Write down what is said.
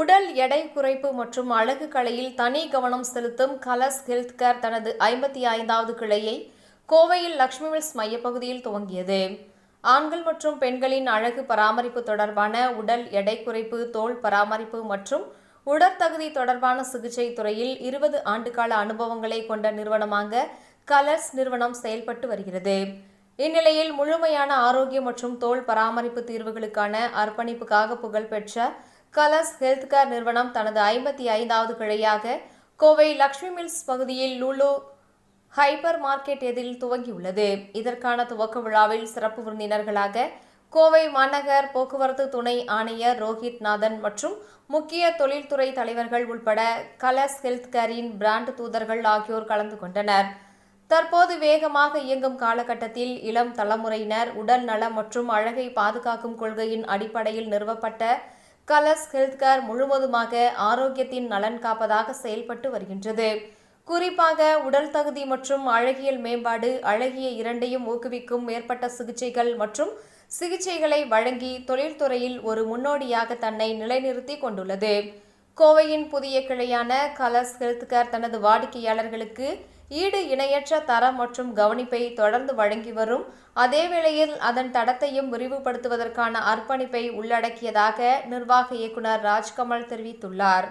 உடல் எடை குறைப்பு மற்றும் அழகு கலையில் தனி கவனம் செலுத்தும் கலர்ஸ் ஹெல்த் கேர் தனது ஐம்பத்தி ஐந்தாவது கிளையை கோவையில் லக்ஷ்மி மில்ஸ் மையப்பகுதியில் துவங்கியது. ஆண்கள் மற்றும் பெண்களின் அழகு பராமரிப்பு தொடர்பான உடல் எடை குறைப்பு தோல் பராமரிப்பு மற்றும் உடற்தகுதி தொடர்பான சிகிச்சை துறையில் இருபது ஆண்டுகால அனுபவங்களை கொண்ட நிறுவனமாக கலர்ஸ் நிறுவனம் செயல்பட்டு வருகிறது. இந்நிலையில் முழுமையான ஆரோக்கியம் மற்றும் தோல் பராமரிப்பு தீர்வுகளுக்கான அர்ப்பணிப்புக்காக புகழ்பெற்ற கலர்ஸ் ஹெல்த் கேர் நிறுவனம் தனது ஐம்பத்தி ஐந்தாவது கிளையாக கோவை லக்ஷ்மி மில்ஸ் பகுதியில் லுலு ஹைப்பர் மார்க்கெட் எதிரில் துவங்கியுள்ளது. இதற்கான துவக்க விழாவில் சிறப்பு விருந்தினர்களாக கோவை மாநகர் போக்குவரத்து துணை ஆணையர் ரோஹித் நாதன் மற்றும் முக்கிய தொழில்துறை தலைவர்கள் உள்பட கலர்ஸ் ஹெல்த் கேரின் பிராண்ட் தூதர்கள் ஆகியோர் கலந்து கொண்டனர். தற்போது வேகமாக இயங்கும் காலகட்டத்தில் இளம் தலைமுறையினர் உடல் நலம் மற்றும் அழகை பாதுகாக்கும் கொள்கையின் அடிப்படையில் நிறுவப்பட்ட கலர்ஸ் ஹெல்த் கேர் முழுவதுமாக ஆரோக்கியத்தின் நலன் காப்பதாக செயல்பட்டு வருகின்றது. குறிப்பாக உடல் தகுதி மற்றும் அழகியல் மேம்பாடு அழகிய இரண்டையும் ஊக்குவிக்கும் மேற்பட்ட சிகிச்சைகள் மற்றும் சிகிச்சைகளை வழங்கி தொழில்துறையில் ஒரு முன்னோடியாக தன்னை நிலைநிறுத்தி கொண்டுள்ளது. கோவையின் புதிய கிளையான கலர்ஸ் ஹெல்த் கேர் தனது வாடிக்கையாளர்களுக்கு ஈடு இணையற்ற தரம் மற்றும் கவனிப்பை தொடர்ந்து வழங்கி வரும். அதே வேளையில் அதன் தடத்தையும் விரிவுபடுத்துவதற்கான அர்ப்பணிப்பை உள்ளடக்கியதாக நிர்வாக இயக்குனர் ராஜ்கமல் தெரிவித்துள்ளார்.